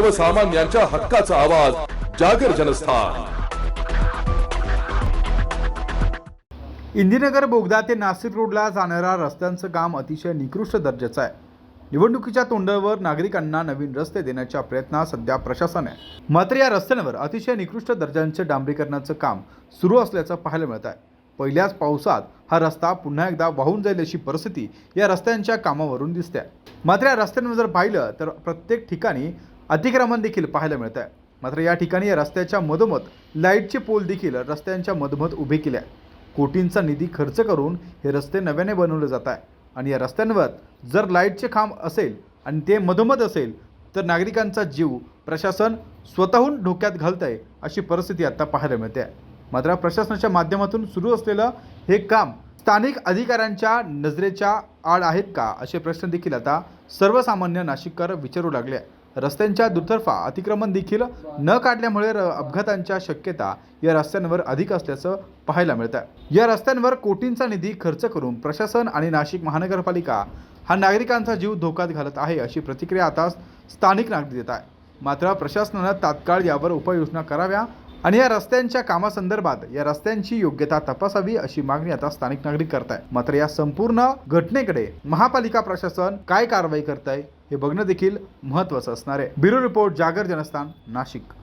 सर्वसामान्यांच्या हक्काचा आवाज जागर जनस्थान. इंदिनगर बोगदा ते नाशिक रोडला जाणाऱ्या रस्त्यांचं काम अतिशय निकृष्ट दर्जाचं आहे. निवडणुकीच्या तोंडावर नागरिकांना नवीन रस्ते देण्याच्या प्रयत्नात सध्या प्रशासन आहे. मात्र या रस्त्यांवर अतिशय निकृष्ट दर्जाचे डांबरीकरणाचं काम सुरू असल्याचं पाहायला मिळत आहे. पहिल्याच पावसात हा रस्ता पुन्हा एकदा वाहून जाईल अशी परिस्थिती या रस्त्यांच्या कामावरून दिसते मात्र या रस्त्यांवर जर पाहिलं तर प्रत्येक ठिकाणी अतिक्रमण देखील पाहायला मिळत आहे मात्र या ठिकाणी या रस्त्याच्या मधोमध लाईटचे पोल देखील रस्त्यांच्या मधोमध उभे केले आहे. कोटींचा निधी खर्च करून हे रस्ते नव्याने बनवले जात आहे. आणि या रस्त्यांवर जर लाईटचे खांब असेल आणि ते मधोमध असेल तर नागरिकांचा जीव प्रशासन स्वतःहून धोक्यात घालत आहे अशी परिस्थिती आता पाहायला मिळते. आहे मात्र प्रशासनाच्या माध्यमातून सुरू असलेलं हे काम स्थानिक अधिकाऱ्यांच्या नजरेच्या आड आहेत का असे प्रश्न देखील आता सर्वसामान्य नाशिककर विचारू लागले आहे. रस्त्यांच्या दुतर्फा अतिक्रमण देखील न काढल्यामुळे र- अपघातांच्या शक्यता या रस्त्यांवर अधिक असल्याचं पाहायला मिळतं या रस्त्यांवर कोटींचा निधी खर्च करून प्रशासन आणि नाशिक महानगरपालिका हा नागरिकांचा जीव धोक्यात घालत आहे अशी प्रतिक्रिया आता स्थानिक नागरिक देत आहे मात्र प्रशासनानं तात्काळ यावर उपाययोजना कराव्या आणि या रस्त्यांच्या कामासंदर्भात या रस्त्यांची योग्यता तपासावी अशी मागणी आता स्थानिक नागरिक करत आहे मात्र या संपूर्ण घटनेकडे महापालिका प्रशासन काय कारवाई करत आहे हे बघणं देखील महत्त्वाचं असणार आहे. ब्युरो रिपोर्ट जागर जनस्थान नाशिक.